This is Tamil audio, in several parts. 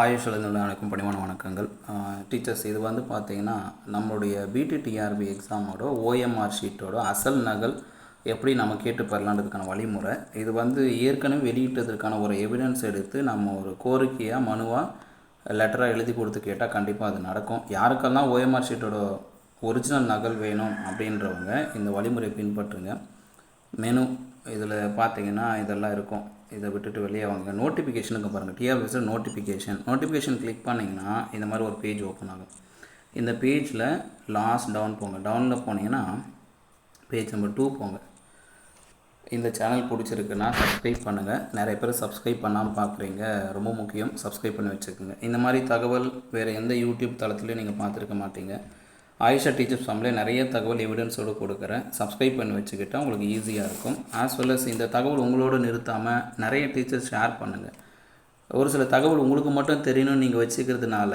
ஆயுஷ் இளைஞர்கள் அனைக்கும் பணிவான வணக்கங்கள். டீச்சர்ஸ் இது வந்து பார்த்தீங்கன்னா நம்மளுடைய பிடிடிஆர்பி எக்ஸாமோட ஓஎம்ஆர் ஷீட்டோட அசல் நகல் எப்படி நம்ம கேட்டு பெறலான்றதுக்கான வழிமுறை. இது வந்து ஏற்கனவே வெளியிட்டதற்கான ஒரு எவிடன்ஸ் எடுத்து நம்ம ஒரு கோரிக்கையாக மனுவாக லெட்டராக எழுதி கொடுத்து கேட்டால் கண்டிப்பாக அது நடக்கும். யாருக்கெல்லாம் ஓஎம்ஆர் ஷீட்டோட ஒரிஜினல் நகல் வேணும் அப்படின்றவங்க இந்த வழிமுறையை பின்பற்றுங்க. மெனு இதில் பார்த்தீங்கன்னா இதெல்லாம் இருக்கும். இதை விட்டுட்டு வெளியே வாங்க. நோட்டிஃபிகேஷனுக்கு பாருங்கள் டிஆர்பிஎஸில் நோட்டிஃபிகேஷன் நோட்டிஃபிகேஷன் கிளிக் பண்ணிங்கன்னா இந்த மாதிரி ஒரு பேஜ் ஓப்பன் ஆகும். இந்த பேஜில் லாஸ்ட் டவுன் போங்க. டவுனில் போனீங்கன்னா பேஜ் நம்பர் டூ போங்க. இந்த சேனல் பிடிச்சிருக்குன்னா சப்ஸ்கிரைப் பண்ணுங்கள் நிறைய பேர் சப்ஸ்கிரைப் பண்ணாமல் பார்க்குறீங்க. ரொம்ப முக்கியம். சப்ஸ்கிரைப் பண்ணி வச்சுக்கோங்க. இந்த மாதிரி தகவல் வேறு எந்த யூடியூப் தளத்துலையும் நீங்கள் பார்த்துருக்க மாட்டீங்க. ஆயிஷா டீச்சர்ஸ் ஃபேமிலே நிறைய தகவல் எவிடன்ஸோடு கொடுக்குறேன். சப்ஸ்கிரைப் பண்ணி வச்சுக்கிட்டால் உங்களுக்கு ஈஸியாக இருக்கும். ஆஸ் வெல் அஸ் இந்த தகவல் உங்களோட நிறுத்தாமல் நிறைய டீச்சர்ஸ் ஷேர் பண்ணுங்கள் ஒரு சில தகவல் உங்களுக்கு மட்டும் தெரியணும்னு நீங்கள் வச்சுக்கிறதுனால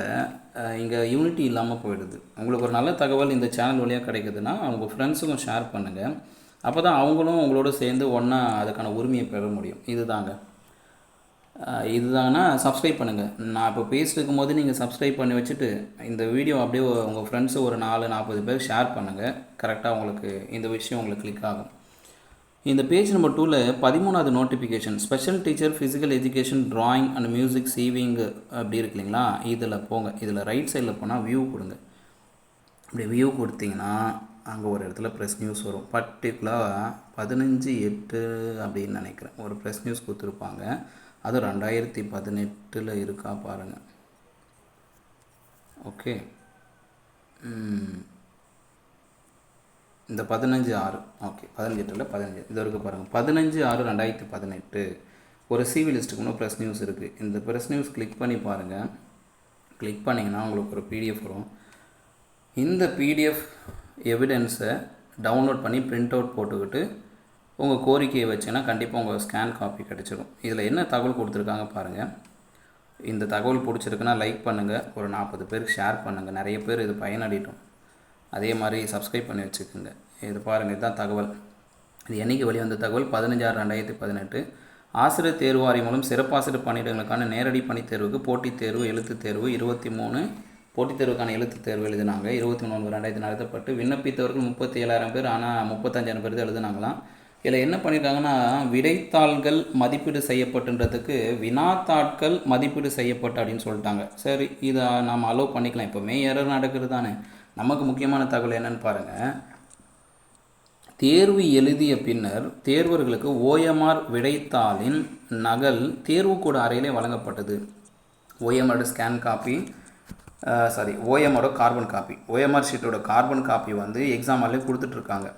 இங்கே யூனிட்டி இல்லாமல் போயிடுது. உங்களுக்கு ஒரு நல்ல தகவல் இந்த சேனல் வழியாக கிடைக்குதுன்னா அவங்க ஃப்ரெண்ட்ஸுக்கும் ஷேர் பண்ணுங்கள் அப்போ தான் அவங்களும் உங்களோட சேர்ந்து ஒன்றா அதுக்கான உரிமையை பெற முடியும். இதுதாங்க. இதுதான்னா சப்ஸ்கிரைப் பண்ணுங்கள் நான் இப்போ பேசிட்டு இருக்கும்போது நீங்கள் சப்ஸ்கிரைப் பண்ணி வச்சுட்டு இந்த வீடியோ அப்படியே உங்கள் ஃப்ரெண்ட்ஸு ஒரு நாலு நாற்பது பேர் ஷேர் பண்ணுங்கள் கரெக்டாக உங்களுக்கு இந்த விஷயம் உங்களுக்கு கிளிக் ஆகும். இந்த பேஜ் நம்பர் டூவில் பதிமூணாவது notification special teacher physical education drawing and music sewing அப்படி இருக்கு இல்லைங்களா? இதில் போங்க. இதில் ரைட் சைடில் போனால் வியூ கொடுங்க. இப்படி வியூ கொடுத்தீங்கன்னா அங்கே ஒரு இடத்துல ப்ரெஸ் நியூஸ் வரும். பர்டிகுலராக பதினஞ்சு எட்டு அப்படின்னு நினைக்கிறேன். ஒரு ப்ரெஸ் நியூஸ் கொடுத்துருப்பாங்க. அதுவும் ரெண்டாயிரத்தி பதினெட்டில் இருக்கா பாருங்கள் ஓகே இந்த பதினஞ்சு ஆறு. ஓகே பதினஞ்சு எட்டில் பதினஞ்சு. இது வரைக்கும் பாருங்கள் பதினஞ்சு ஆறு ரெண்டாயிரத்தி பதினெட்டு. ஒரு சிவி லிஸ்ட்டுக்கு இன்னும் ப்ரெஸ் நியூஸ் இருக்குது இந்த ப்ரெஸ் நியூஸ் கிளிக் பண்ணி பாருங்கள் கிளிக் பண்ணிங்கன்னா உங்களுக்கு ஒரு பிடிஎஃப் வரும். இந்த பிடிஎஃப் எவிடென்ஸை டவுன்லோட் பண்ணி பிரிண்ட் அவுட் போட்டுக்கிட்டு உங்கள் கோரிக்கையை வச்சுன்னா கண்டிப்பாக உங்கள் ஸ்கேன் காப்பி கிடச்சிடும் இதில் என்ன தகவல் கொடுத்துருக்காங்க பாருங்கள் இந்த தகவல் பிடிச்சிருக்குன்னா லைக் பண்ணுங்கள் ஒரு நாற்பது பேருக்கு ஷேர் பண்ணுங்கள் நிறைய பேர் இது பயனடிட்டும் அதே மாதிரி சப்ஸ்கிரைப் பண்ணி வச்சுக்கோங்க. இது பாருங்கள் இதுதான் தகவல். இது என்றைக்கு வெளிவந்த தகவல்? பதினஞ்சாறு ரெண்டாயிரத்தி பதினெட்டு. ஆசிரியர் தேர்வு வாரியம் மூலம் சிறப்பாசிரியர் பணியிடங்களுக்கான நேரடி பணித் தேர்வுக்கு போட்டித் தேர்வு எழுத்துத் தேர்வு இருபத்தி மூணு போட்டித் தேர்வுக்கான எழுத்துத் தேர்வு எழுதினாங்க. இருபத்தி மூணு ரெண்டாயிரத்தி நடத்தப்பட்டு விண்ணப்பித்தவர்கள் முப்பத்தி ஏழாயிரம் பேர் ஆனால் முப்பத்தஞ்சாயிரம் பேர் தான் எழுதினாங்களாம். இதில் என்ன பண்ணியிருக்காங்கன்னா விடைத்தாள்கள் மதிப்பீடு செய்யப்பட்டுன்றதுக்கு வினாத்தாட்கள் மதிப்பீடு செய்யப்பட்டு அப்படின்னு சொல்லிட்டாங்க. சரி இதை நாம் அலோவ் பண்ணிக்கலாம். எப்போவுமே எரர் நடக்கிறது தானே. நமக்கு முக்கியமான தகவல் என்னென்னு பாருங்கள் தேர்வு எழுதிய பின்னர் தேர்வர்களுக்கு ஓஎம்ஆர் விடைத்தாளின் நகல் தேர்வுக்கூட அறையிலே வழங்கப்பட்டது. ஓஎம்ஆரோட ஸ்கேன் காப்பி சாரி ஓஎம்ஆரோட கார்பன் காப்பி ஓஎம்ஆர் ஷீட்டோட கார்பன் காப்பி வந்து எக்ஸாம் ஹாலே கொடுத்துட்ருக்காங்க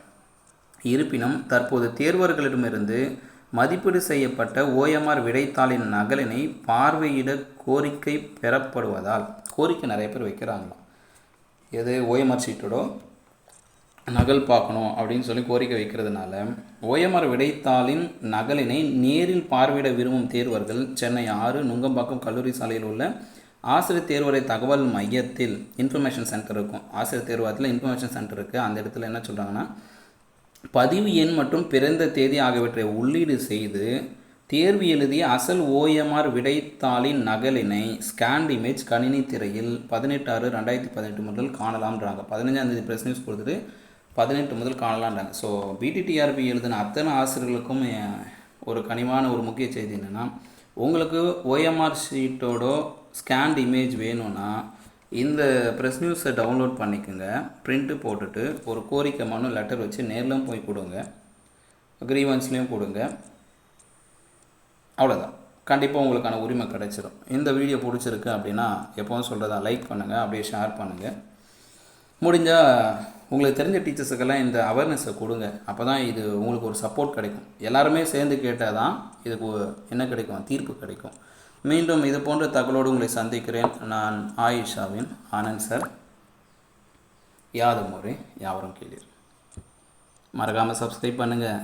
இருப்பினும் தற்போது தேர்வர்களிடமிருந்து மதிப்பீடு செய்யப்பட்ட ஓஎம்ஆர் விடைத்தாளின் நகலினை பார்வையிட கோரிக்கை பெறப்படுவதால் கோரிக்கை நிறைய பேர் வைக்கிறாங்களாம். எது ஓஎம்ஆர் சீட்டோட? நகல் பார்க்கணும் அப்படின்னு சொல்லி கோரிக்கை வைக்கிறதுனால ஓஎம்ஆர் விடைத்தாளின் நகலினை நேரில் பார்வையிட விரும்பும் தேர்வர்கள் சென்னை ஆறு நுங்கம்பாக்கம் கல்லூரி சாலையில் உள்ள ஆசிரியர் தேர்வரை தகவல் மையத்தில் இன்ஃபர்மேஷன் சென்டர் இருக்கும். ஆசிரியர் தேர்வாரத்தில் இன்ஃபர்மேஷன் சென்டர் இருக்குது அந்த இடத்துல என்ன சொல்கிறாங்கன்னா பதிவு எண் மற்றும் பிறந்த தேதி ஆகியவற்றை உள்ளீடு செய்து தேர்வு எழுதிய அசல் ஓஎம்ஆர் விடைத்தாளின் நகலினை ஸ்கேண்ட் இமேஜ் கணினி திரையில் பதினெட்டு ஆறு ரெண்டாயிரத்தி பதினெட்டு முதல் காணலாம்ன்றாங்க. பதினஞ்சாந்தேதி ப்ரெஸ் நியூஸ் கொடுத்துட்டு பதினெட்டு முதல் காணலான்றாங்க ஸோ பிடிடிஆர்பி எழுதின அத்தனை ஆசிரியர்களுக்கும் ஒரு கனிவான ஒரு முக்கிய செய்தி என்னென்னா உங்களுக்கு ஓஎம்ஆர் ஷீட்டோட ஸ்கேண்ட் இமேஜ் வேணும்னா இந்த ப்ரெஸ் நியூஸை டவுன்லோட் பண்ணிக்கோங்க. ப்ரிண்ட்டு போட்டுட்டு ஒரு கோரிக்கை மனு லெட்டர் வச்சு நேரிலும் போய் கொடுங்க க்ரீவன்ஸ்லேயும் கொடுங்க அவ்வளோதான் கண்டிப்பாக உங்களுக்கான உரிமை கிடைச்சிடும் இந்த வீடியோ பிடிச்சிருக்கு அப்படின்னா எப்போவும் சொல்கிறதா லைக் பண்ணுங்கள் அப்படியே ஷேர் பண்ணுங்கள் முடிஞ்சால் உங்களுக்கு தெரிஞ்ச டீச்சர்ஸுக்கெல்லாம் இந்த அவேர்னஸை கொடுங்க. அப்போ தான் இது உங்களுக்கு ஒரு சப்போர்ட் கிடைக்கும். எல்லாருமே சேர்ந்து கேட்டால் தான் இதுக்கு என்ன கிடைக்கும்? தீர்ப்பு கிடைக்கும். மீண்டும் இது போன்ற தகவலோடு உங்களை சந்திக்கிறேன். நான் ஆயிஷாவின் ஆனந்த் சார். யாதும் முறை யாவரும் கேளீர் மறக்காமல் சப்ஸ்கிரைப் பண்ணுங்கள்